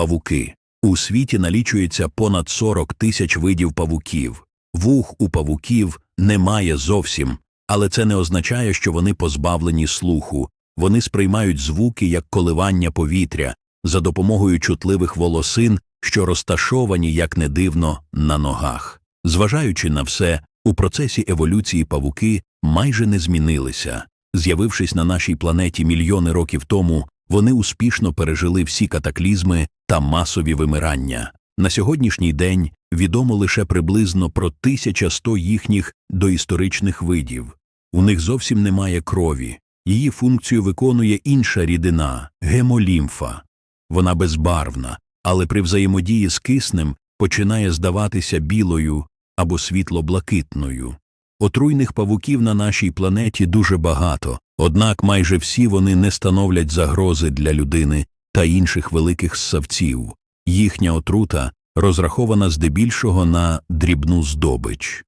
Павуки. У світі налічується понад 40 тисяч видів павуків. Вух у павуків немає зовсім, але це не означає, що вони позбавлені слуху. Вони сприймають звуки як коливання повітря за допомогою чутливих волосин, що розташовані, як не дивно, на ногах. Зважаючи на все, у процесі еволюції павуки майже не змінилися. З'явившись на нашій планеті мільйони років тому, вони успішно пережили всі катаклізми та масові вимирання. На сьогоднішній день відомо лише приблизно про 1100 їхніх доісторичних видів. У них зовсім немає крові. Її функцію виконує інша рідина гемолімфа. Вона безбарвна, але при взаємодії з киснем починає здаватися білою або світло-блакитною. Отруйних павуків на нашій планеті дуже багато, однак майже всі вони не становлять загрози для людини та інших великих ссавців. Їхня отрута розрахована здебільшого на дрібну здобич.